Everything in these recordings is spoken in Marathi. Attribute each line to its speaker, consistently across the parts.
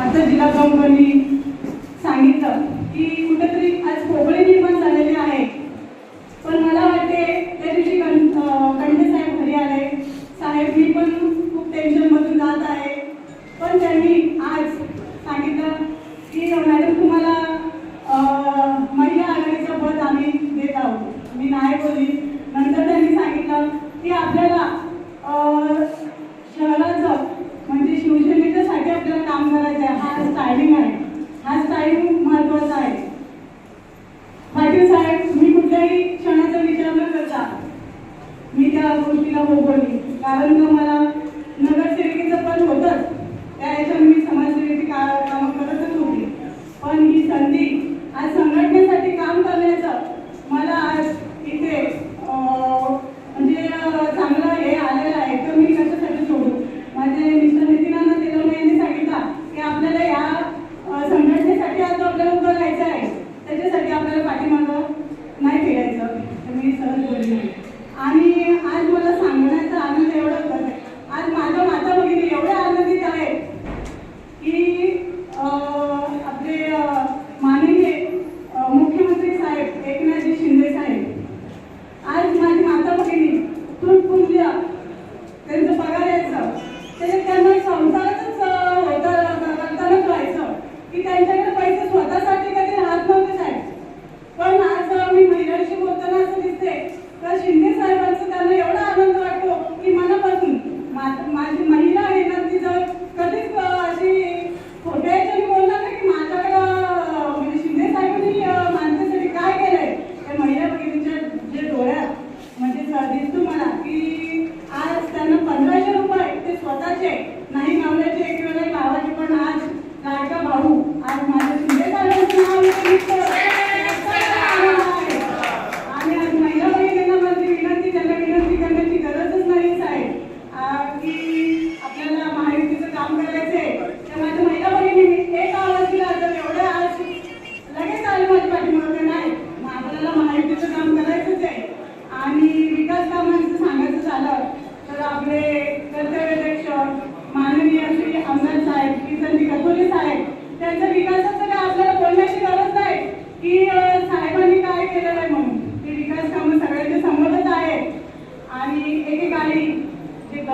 Speaker 1: आता जिल्हा प्रमुखांनी सांगितलं की कुठेतरी आज पोकळी निर्माण झालेली आहे. पण मला वाटते त्या दिवशी कं कंठे साहेब घरी आले. साहेब मी पण खूप टेन्शनमधून जात आहे पण त्यांनी आज सांगितलं की मॅडम तुम्हाला अं, महिला आघाडीचं पद आम्ही देत आहोत मी नाही बोलली नंतर त्यांनी सांगितलं की आपल्याला अं, शहराचं म्हणजे शिवसेनेच्यासाठी आपल्याला काम करायचं आहे हा टायमिंग आहे हा टायमिंग महत्त्वाचा आहे पाटील साहेब मी कुठल्याही क्षणाचा विचार न करता मी त्या गोष्टीला हो बोलली कारण का मला नगरसेविकेचं पण होतंच. त्या याच्यावर मी समाजसेवेची का कामं करतच होती. पण ही संधी आज संघटनेसाठी काम करण्याचं मला आज इथे म्हणजे चांगलं हे आलेलं आहे. तर मी कशासाठी सोडू? माझे मिस्टर नितीनांना तेलवणे यांनी सांगितलं की आपल्याला या संघटनेसाठी आज आपल्याला उभं राहायचं आहे. त्याच्यासाठी आपल्याला पाठीमागं नाही फिरायचं. मी सहज बोलली. आणि आज मला सांगण्याचा आनंद एवढा होत. आज माझ्या माता भगिनी एवढ्या आनंद sadis itu mana?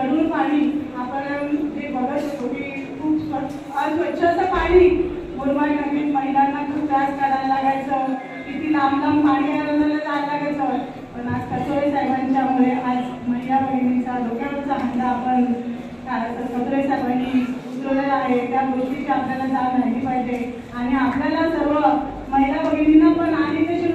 Speaker 1: गढूळ पाणी. आपण जे बघत होतो की खूप स्व- अस्वच्छ असं पाणी. मुरमाड नवीन महिलांना खूप त्रास करायला लागायचं. किती लांब लांब पाणी आणायला जायला लागायचं. पण आज कचोरे साहेबांच्यामुळे आज महिला बहिणीचा डोक्यावरचा हंडा आपण काय साहेबांनी उचललेला आहे. त्या गोष्टीची आपल्याला जाण राहिली पाहिजे. आणि आपल्याला सर्व महिला बहिणींना पण आणि ते